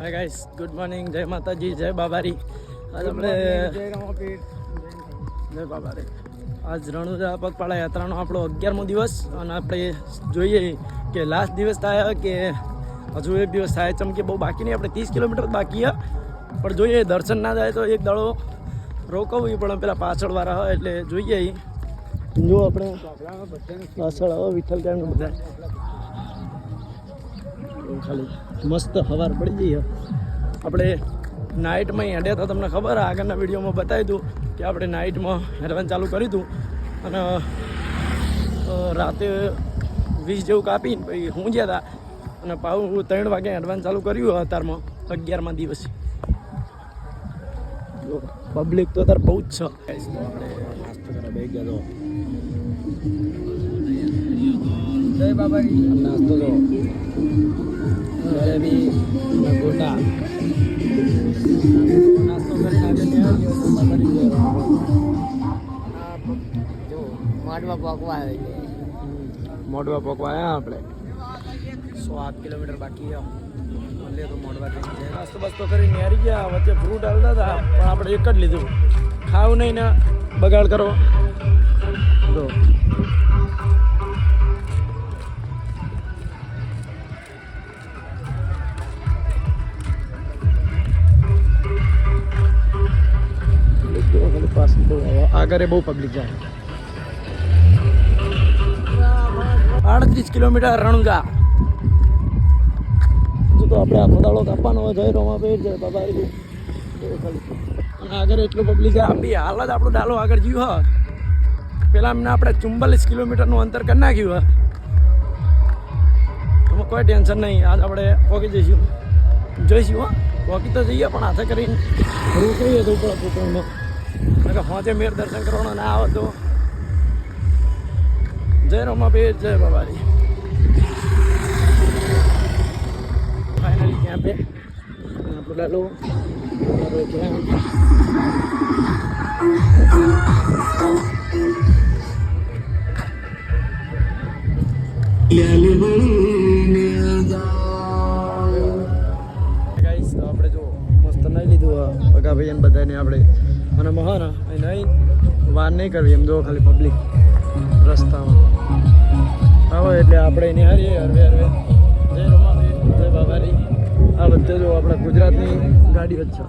Hi guys good morning જય માતાજી જય બાબારી આજ આપણે જય બાબારી આજ રણુજા પગપાળા યાત્રાનો આપણો અગિયારમો દિવસ અને આપણે જોઈએ કે લાસ્ટ દિવસ થાય કે હજુ એક દિવસ થાય ચમકે બહુ બાકી નહીં આપણે ત્રીસ કિલોમીટર બાકી પણ જોઈએ દર્શન ના થાય તો એક દાડો રોકવું પણ પેલા પાછળવાળા હોય એટલે જોઈએ. જો આપણે પાછળ આવો વિઠ્ઠલ કેમ બધા. એવું ખાલી. મસ્ત હવાર પડી જઈએ આપણે નાઇટમાં હેડ્યા હતા, તમને ખબર આગળના વિડીયોમાં બતાવ્યું દઉં કે આપણે નાઇટમાં હેડવાનું ચાલુ કર્યું દઉં. અને રાતે વીસ જેવું કાપીને પછી હું ગયા હતા. અને પાઉ ત્રણ વાગે હેડવાનું ચાલુ કર્યું અત્યારમાં અગિયારમાં દિવસે. પબ્લિક તો અત્યારે બહુ જ છે. તો જય બાબા નાસ્તો તો જલેબી અને નાસ્તો કરીને આગળ ત્યાં ગયો તો બાબારી ગયો. જો માંડવા પાકવા આવ્યા આપણે. સો આઠ કિલોમીટર બાકી મળીએ તો મોડવા જઈને. નાસ્તો બસ્તો કરીને હારી ગયા. વચ્ચે ફ્રૂટ હાલતા હતા, પણ આપણે એક જ લીધું. ખાવું નહીં ને બગાડ કરો જો. આગળ બહુ પબ્લિક જાય. આડત્રીસ કિલોમીટર રણુજા જો તો આપણે આખો દાડો કાપવાનો હોય, જઈ રોમાં બેઠ જાય, બાબા અને આગળ એટલું પબ્લિક છે હાલ જ આપણો ડાલો આગળ જીવ હોય પહેલાં અમને આપણે ચુમ્બાલીસ કિલોમીટરનું અંતર કરી નાખ્યું હોય એમાં કોઈ ટેન્શન નહીં, આજ આપણે પહોંચી જઈશું. જોઈશું, હો. પહોંચી તો જઈએ, પણ હાથે કરીને રોકાઈએ તો ઉપર કે હોંચે મેર દર્શન કરવાનો ના આવે તો જય રોમાપીર જય બાબારી ફાઇનલી ક્યાં પે આપણું આપણે જો મસ્ત નહીં લીધું પગા ભાઈ બધાને આપણે અને મહાન નહીં. વાર નહીં કરવી એમ જો ખાલી પબ્લિક રસ્તામાં. આવે એટલે આપણે એને હારીએ હરવે હરવે. જય રમાબીર જય બાબારી. આ બધે જો આપણા ગુજરાતની ગાડી વચ્ચે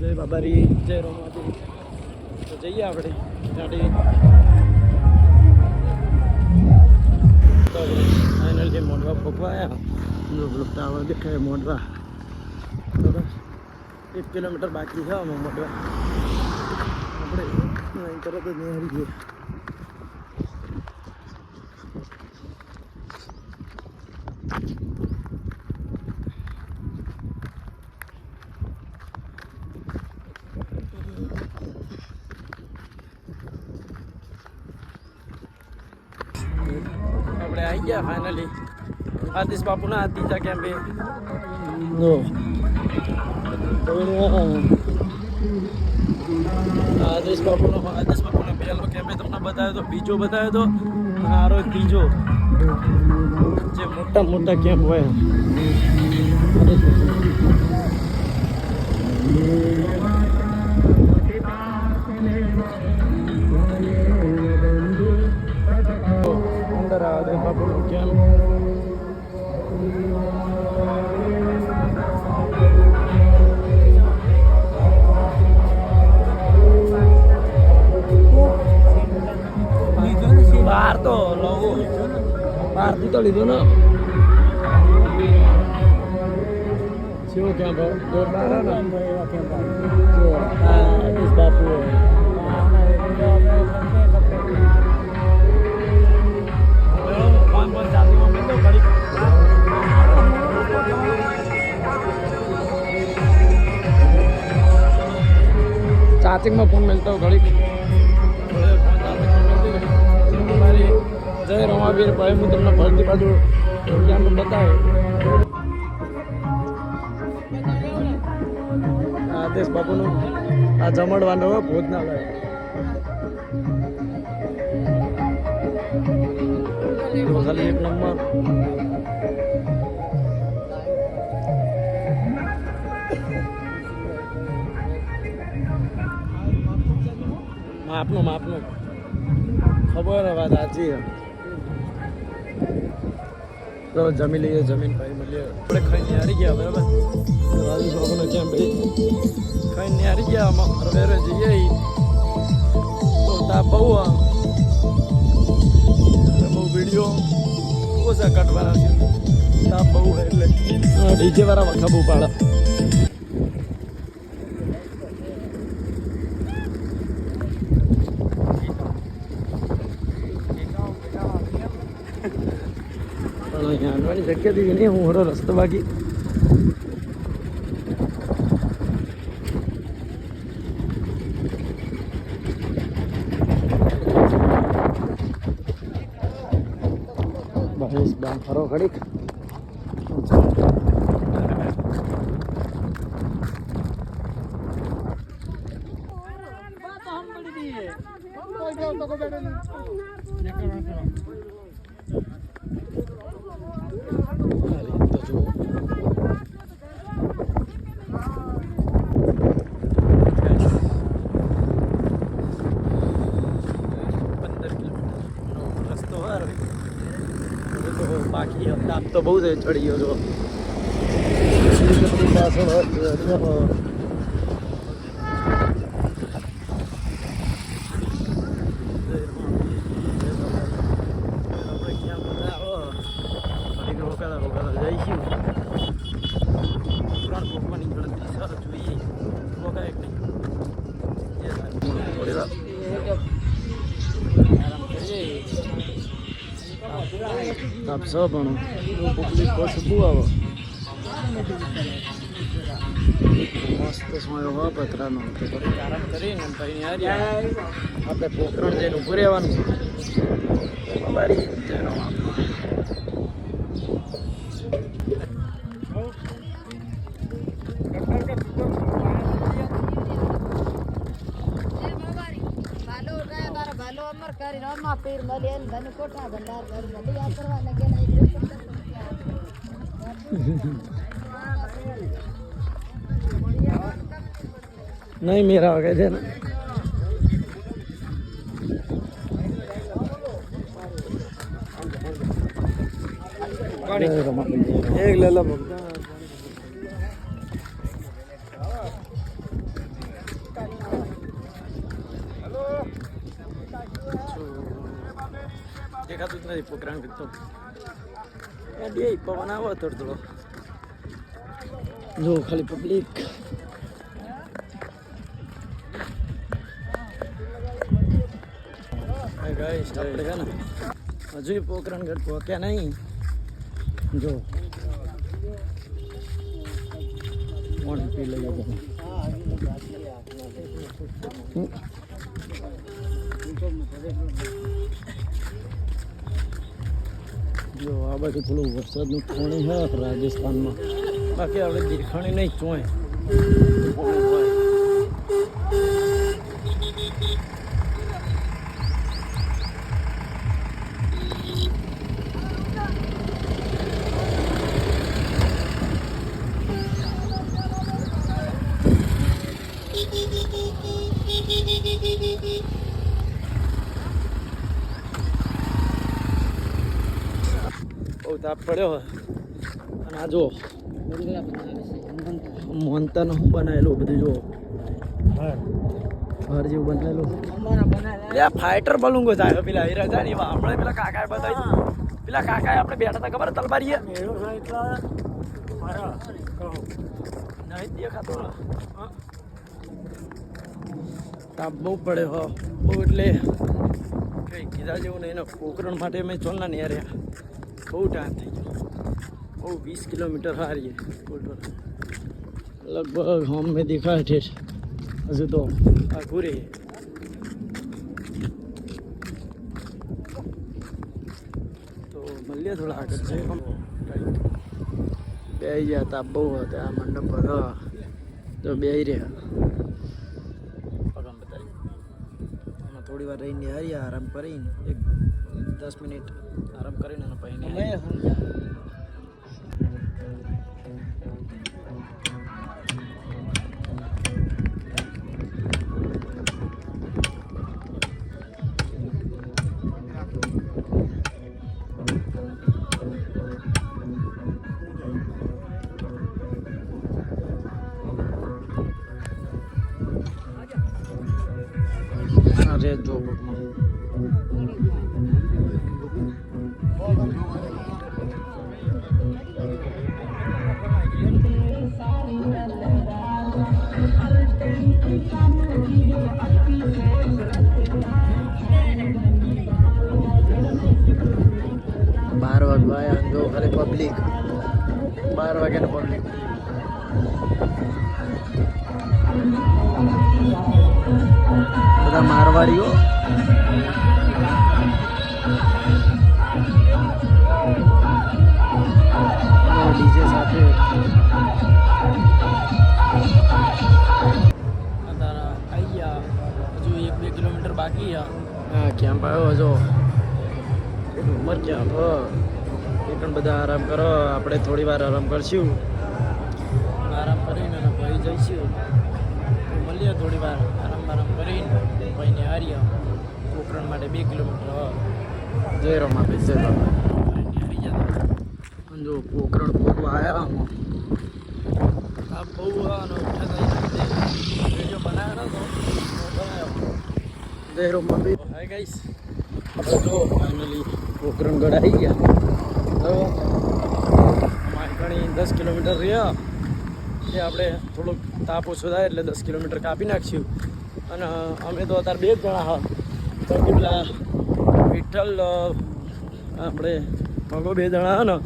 જય બાબારી, જય રમાબીર તો જઈએ આપણે ગાડી. તો જે મોઢવા ફોકવા આવ્યા ટાવર દેખાય, મોઢવા. એક કિલોમીટર બાકી છે અમે મોઢવા આપણે અહીં તરત જ નહીં હારી ગઈએ આપણે આવી ગયા ફાઇનલી આદિશ બાપુના ત્રીજા કેમ્પે જો આદેશ બાપુનો આદેશ બાપુનો પહેલો કેમ્પે તમને બતાવ્યો હતો બીજો બતાવ્યો તો અને આરો ત્રીજો જે મોટા મોટા કેમ્પ હોય. અંદર આદેશ બાપુનો કેમ્પ તો લઉં બહારથી તો લીધો ને. શું ક્યાં ભાવ? જોરદાર ને? બાપુ ફોન ફોન ચાર્જિંગમાં મેં રમાવીર જય રમાવીર. ભાઈ, હું તમને ફરતી બાજુ એક્ઝામ બતાવે આદેશ બાપુનું આ જમડવાનો હોય, ભોજનાલય. ખાલી એક નંબર. માપનો માપનો. ખબર વાત સાચી ચલો, જમી લઈએ, જમીન ભાઈ મળીએ. આપણે ખાઈને હારી ગયા, બરાબર? રાજુ બાબુને કેમ ભાઈ? ખાઈને હારી ગયા, આમાં ફરવેરે જઈએ તો તા બહુ બહુ વીડિયો ઓછા કાઢવાના છે. તા બહુ એટલે. ડીજે વાળા વખા બહુ પાડા. અહીંયા આવવાની શક્યતા નહીં હું હરો રસ્તો બાકી બસ બામ ફરો ઘડીક હાલી તો જુઓ પંદર કિલોમીટરનો રસ્તો હાર હવે તો બાકી તાપ તો બહુ છે ચડી ગયો છો. તાપસો પણ પબ્લિક બસ બહુ આવે મસ્ત સમય હવા પતરાનો આરામ કરીને પછી આપણે પોખરણ જઈને ઊભું રહેવાનું. છે પીર મળી એમ ધન કોઠા ભંડાર ઘર બધી આ કરવા લાગેલા નહીં? મેરા વગર છે ને. એક લે લો પોકરાણ કરતો બે પવન આવો થોડો થોડો. જો ખાલી પબ્લિક હજુ પોકરણગઢ પહોંચ્યા નહીં. જો. મોણ પી લઈ હમ. જો આ બાજુ થોડું વરસાદનું પાણી છે રાજસ્થાનમાં. બાકી આપણે દેખાણી નહીં ચોય. પડ્યો અને આ જો મોનતાનું શું બનાવેલું બધું જો ઘર જેવું બનાવેલું. ફાઈટર બલુંગો થાય પેલા હીરા વા. હમણાં પેલા કાકા બતાવી પેલા કાકાએ આપણે બેઠા હતા ખબર? તલબારીએ. નહીં દેખાતો. તાપ બહુ પડે હો. બહુ એટલે કંઈ કીધા જેવું નહીં ને કોકરણ માટે અમે ચોલના નિયાર્યા બહુ ટાઈમ થઈ ગયો. બહુ વીસ કિલોમીટર હારીએ લગભગ હમ મેં દેખાય છે. હજુ તો આ રે તો મળીએ થોડા આગળ છે બે ગયા હતા બહુ હતા આ મંડપ પર તો બે રહ્યા. થોડી વાર રહીને હાર્યા આરામ કરીને એક દસ મિનિટ આરામ કરીને અને પછી પબ્લિક બાર વાગ્યાનું પબ્લિક બધા મારવાડીઓ. ડીજે સાથે. હજુ એક બે કિલોમીટર બાકી હા કેમ્પ આવ્યો જો. ઉમર કેમ્પ પણ બધા આરામ કરો. આપણે થોડી વાર આરામ કરશું. આરામ કરીને અને ભાઈ જઈશું. મળીએ થોડી વાર. આરામ આરામ કરીને ભાઈને હારીએ. પોખરણ માટે બે કિલોમીટર જય જય બાબા આવી જતા અને જો પોખરણ પોખવા આવ્યા આ બહુ વીડિયો બનાવ્યો હતો જય જય રમાભાઈ. હાય ગાઈસ જો ફાઇનલી પોખરણ ગઢ આવી ગયા. હવે અમારે ઘણી દસ કિલોમીટર રહ્યા. એ આપણે થોડુંક તાપ ઓછો થાય એટલે દસ કિલોમીટર કાપી નાખ્યું. અને અમે તો અત્યારે બે જણા હા. તો પેલા વિઠ્ઠલ આપણે મગો બે જણા હા ને.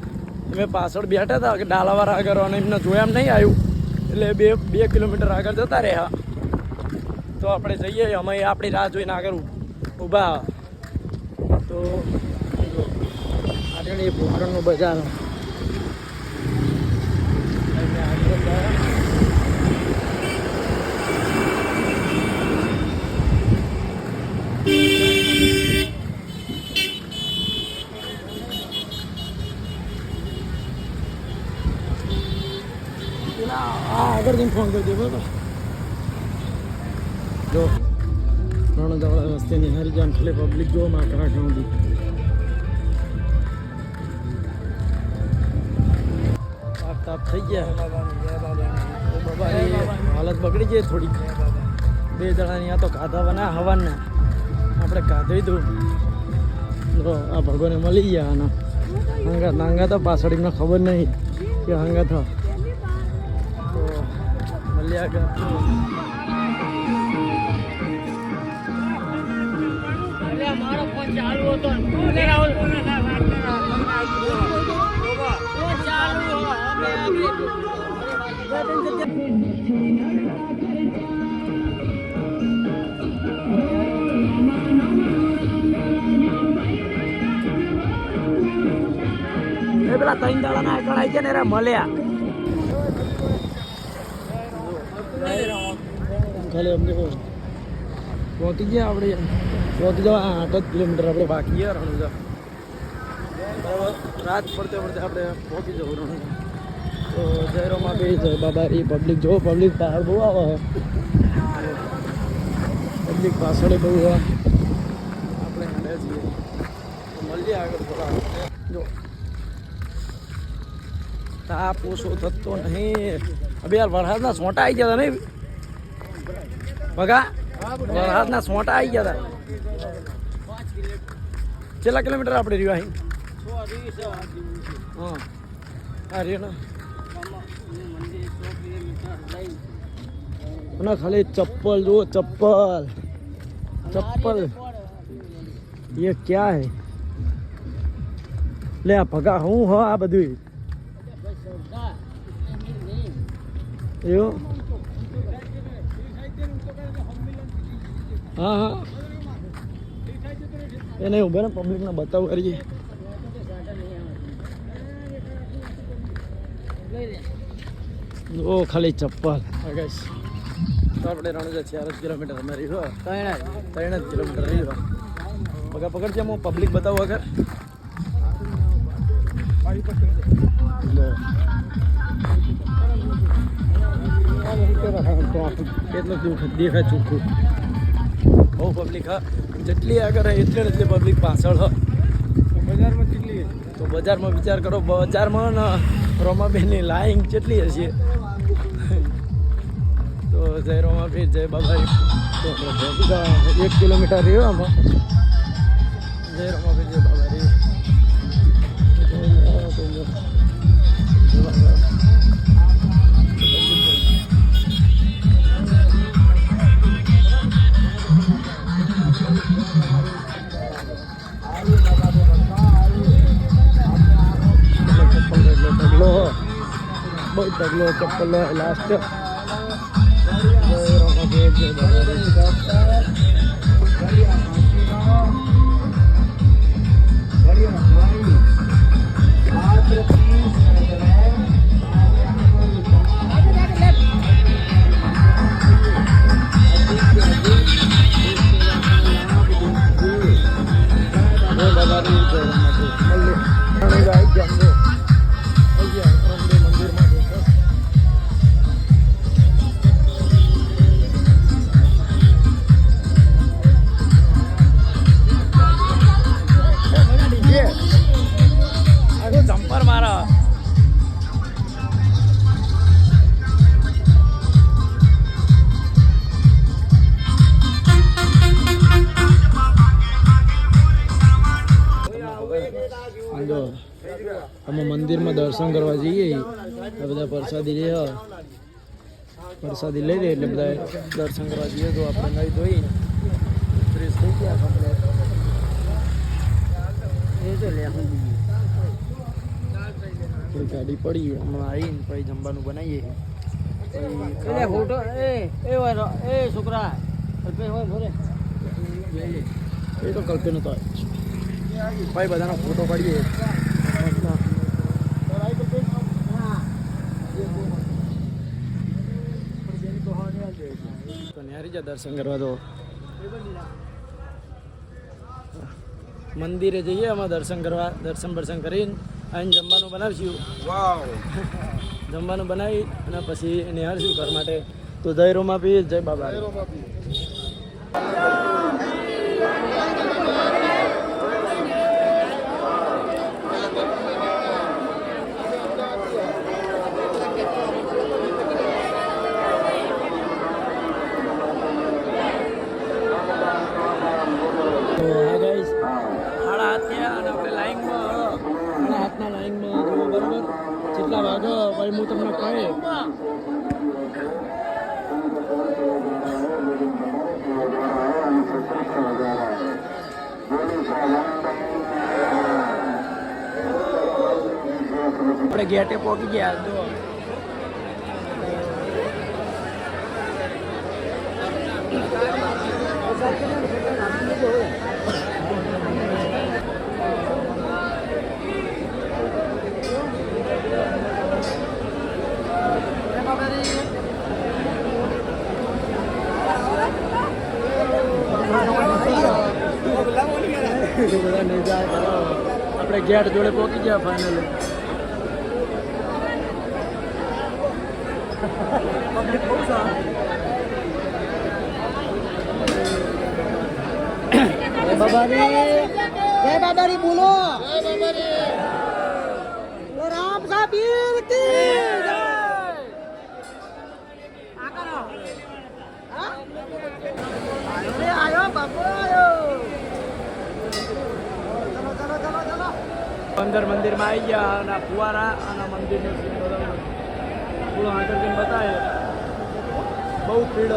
અમે પાછળ બેઠા હતા કે ડાલાવાળા આગળ અને એમને જોયા એમ નહીં આવ્યું. એટલે બે બે કિલોમીટર આગળ જતા રહ્યા. તો આપણે જઈએ, અમે આપણી રાહ જોઈને આગળ ઊભા તો આગળ એ પોખરણનું બજાર અમે આગળ ગયા. પેલા આ આગળ ફોન કરી દે, બરાબર જો રણધાવળા રસ્તેની હારી જાન એટલે પબ્લિક જો માં ખાઉંદી તાપ તાપ થઈ ગયા. તો બાબાની હાલત બગડી ગઈ થોડીક. બે જણાની આ તો કાધા બના હવાના. આપણે ખાધું દઉં જો આ ભગવાને મળી ગયા આના. હંગા નાંગા તો પાછળીને ખબર નહીં કે હંગા તો મળ્યા ગયા એ પેલા ત્રણ દાડાના આવી ગયા ને રે મળ્યા. ખાલી અમને કહો. પહોંચી ગયા આપણે. પહોંચી જવા આઠ જ કિલોમીટર આપણે બાકી રણુજા. રાત પડતે પડતે આપણે પહોંચી જવું રણુજા. તો જયરોમાં બી છે બાબા એ પબ્લિક જો પબ્લિક બહાર બહુ આવે. પબ્લિક પાછળ બહુ આવે આપણે હેડે છીએ. મળીએ આગળ થોડા. જો. તાપ ઓછો થતો નહીં. હવે યાર વરસાદના સોંટા આવી ગયા હતા નહીં? બગા વરસાદના સોંટા આવી ગયા હતા કેટલા કિલોમીટર આપણે રહ્યું અહીં? હા. હા રહ્યો અને ખાલી ચપ્પલ જુઓ ચપ્પલ ચપ્પલ ये क्या है લે આ ભગા હું હ આ બધું એવું હા હા એને ઉભા ને પબ્લિકને બતાવ કરીએ ઓ ખાલી ચપ્પલ આગળ તો આપણે રણુજા ચાર જ કિલોમીટર અમે રહ્યો ત્રણ ત્રણ જ કિલોમીટર રહ્યો પગા પકડજે હું પબ્લિક બતાવું અગર લો. કેટલું દુઃખ દેખાય ચોખ્ખું બહુ પબ્લિક હા. જેટલી આગળ એટલી ને પબ્લિક પાછળ હ. બજારમાં કેટલી તો બજારમાં વિચાર કરો બજારમાં ને રોમાબેનની લાઈન કેટલી હશે. તો બી જય બાબા. એક કિલોમીટર રહ્યો આમાં ઝેરોમાં બી જય બાબા રે જય રમાપીર જય જો અમે મંદિરમાં દર્શન કરવા જઈએ. બધા પ્રસાદી લે પ્રસાદી લઈ લે એટલે બધા દર્શન કરવા જઈએ તો આપણે નહીં ધોઈ ફ્રેશ થઈ ગયા કમ્પ્લેટ એ તો લે થોડી ગાડી પડી હમણાં આવીને પછી જમવાનું બનાવીએ. પછી ફોટો એ એ એ છોકરા અલ્પેશ હોય ભરે એ તો કલ્પે નતો આવ્યો ભાઈ બધાનો ફોટો પાડીએ. તો ન્યારી જા દર્શન કરવા તો મંદિરે જઈએ અમે દર્શન કરવા દર્શન બર્શન કરીને આવીને જમવાનું બનાવશું. જમવાનું બનાવી અને પછી નિહાળશું ઘર માટે. તો જય રોમા પી જય બાબા તો આપણે ગેટે પહોંચી ગયા જો. બધા નહીં જાય આપણે ગેટ જોડે પહોંચી ગયા ફાઇનલી જય બાબારી જય બાબારી બોલો. જય બાબારી રામ કા પીર કી જય આયો બાપુ આયો અંદર મંદિરમાં આવી ગયા અને ફુવારા અને મંદિરનું સીન બરાબર થોડું હાજર જઈને બતાવે. બહુ ભીડ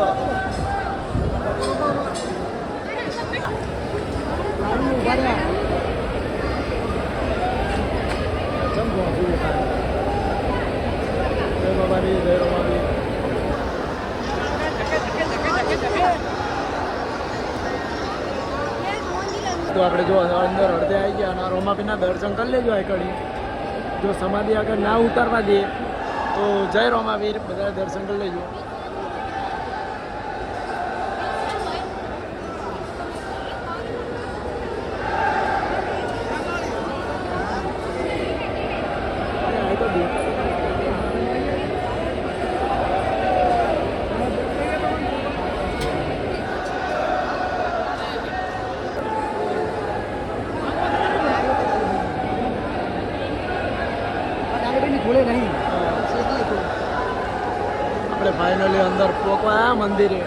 ચમ પહોંચી ગયા જય બાબારી જય રમારી તો આપણે જો અંદર અડધે આવી ગયા અને રોમાપીના દર્શન કરી લેજો આ કડી. જો સમાધિ આગળ ના ઉતારવા દે, તો જય રોમાવીર બધા દર્શન કરી લેજો. આપણે ફાઇનલી અંદર પોકવા મંદિરે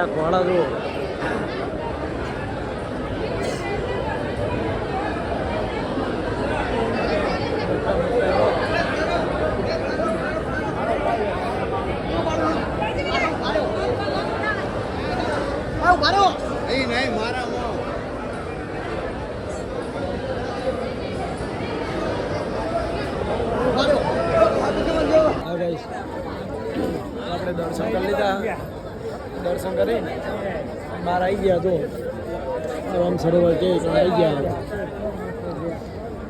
આ ઘોડા જુઓ હા guys. આપણે દર્શન કરી લીધા દર્શન કરી બહાર આવી ગયા તો. આમ સરોવર કે આવી ગયા.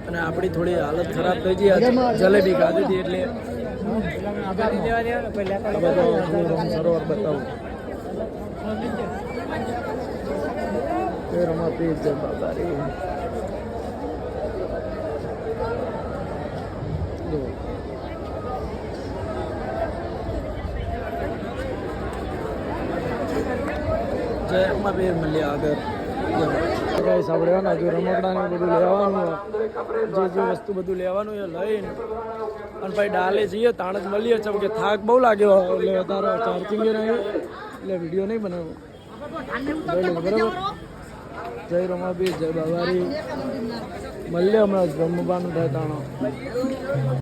અને આપણી થોડી હાલત ખરાબ થઈ ગઈ આજે. જલેબી ખાધી હતી એટલે. સરોવર બતાવું. રમા પ્લીઝ જય બાબા રે જુઓ. જય રમાબેન મળ્યા આગળ. ગાઈસ આપણે ને, હજુ રમકડાને બધું લેવાનું જે જે વસ્તુ બધું લેવાનું એ લઈને. અને ભાઈ ડાલે જઈએ તાણ જ મળીએ છે કે થાક બહુ લાગ્યો. એટલે વધારે ચાર્જિંગ નહીં. એટલે વીડિયો નહીં બનાવો. જોઈ લો, બરાબર? જય રમાબી જય બાબારી મળીએ હમણાં રમવાનું થાય તાણો.